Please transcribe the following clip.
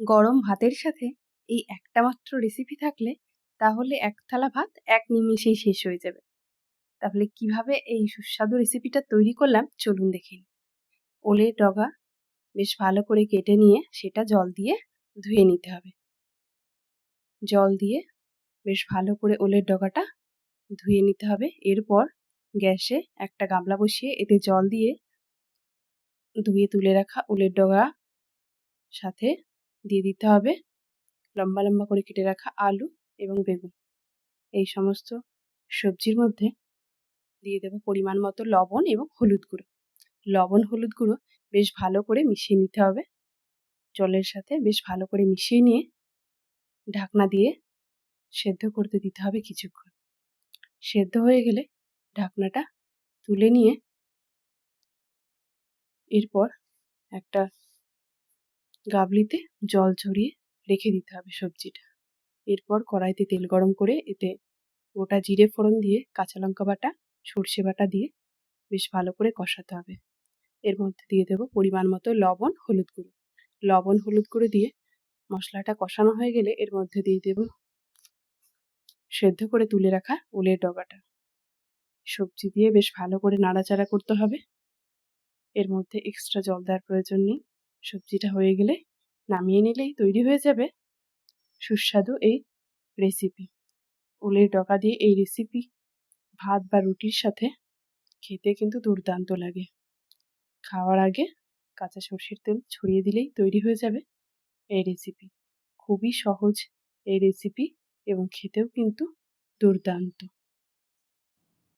গরম ভাতের সাথে এই একটা মাত্র রেসিপি থাকলে তাহলে এক থালা ভাত এক নিমেষেই শেষ হয়ে যাবে। তাহলে কীভাবে এই সুস্বাদু রেসিপিটা তৈরি করলাম চলুন দেখে নিই। ওলের ডগা বেশ ভালো করে কেটে নিয়ে সেটা জল দিয়ে ধুয়ে নিতে হবে। জল দিয়ে বেশ ভালো করে ওলের ডগাটা ধুয়ে নিতে হবে। এরপর গ্যাসে একটা গামলা বসিয়ে এতে জল দিয়ে ধুয়ে তুলে রাখা ওলের ডগা সাথে দিয়ে দিতে হবে। লম্বা লম্বা করে কেটে রাখা আলু এবং বেগুন। এই সমস্ত সবজির মধ্যে দিয়ে দেবো পরিমাণ মতো লবণ এবং হলুদ গুঁড়ো। লবণ, হলুদ গুঁড়ো বেশ ভালো করে মিশিয়ে নিতে হবে। জলের সাথে বেশ ভালো করে মিশিয়ে নিয়ে ঢাকনা দিয়ে সেদ্ধ করতে দিতে হবে কিছুক্ষণ। সেদ্ধ হয়ে গেলে ঢাকনাটা তুলে নিয়ে এরপর একটা গাবলিতে জল ঝরিয়ে রেখে দিতে হবে সবজিটা। এরপর কড়াইতে তেল গরম করে এতে গোটা জিরে ফোড়ন দিয়ে কাঁচা লঙ্কা বাটা, সর্ষে বাটা দিয়ে বেশ ভালো করে কষাতে হবে। এর মধ্যে দিয়ে দেবো পরিমাণ মতো লবণ, হলুদ গুঁড়ো। লবণ, হলুদ গুঁড়ো দিয়ে মশলাটা কষানো হয়ে গেলে এর মধ্যে দিয়ে দেব সেদ্ধ করে তুলে রাখা ওলের ডগাটা। সবজি দিয়ে বেশ ভালো করে নাড়াচাড়া করতে হবে। এর মধ্যে এক্সট্রা জল দেওয়ার প্রয়োজন নেই। সবজিটা হয়ে গেলে নামিয়ে নিলেই তৈরি হয়ে যাবে। সুস্বাদু এই রেসিপি ওলের ডগা দিয়ে এই রেসিপি ভাত বা রুটির সাথে খেতে কিন্তু দুর্দান্ত লাগে। খাওয়ার আগে কাঁচা সর্ষের তেল ছড়িয়ে দিলেই তৈরি হয়ে যাবে এই রেসিপি খুবই সহজ এই রেসিপি এবং খেতেও কিন্তু দুর্দান্ত।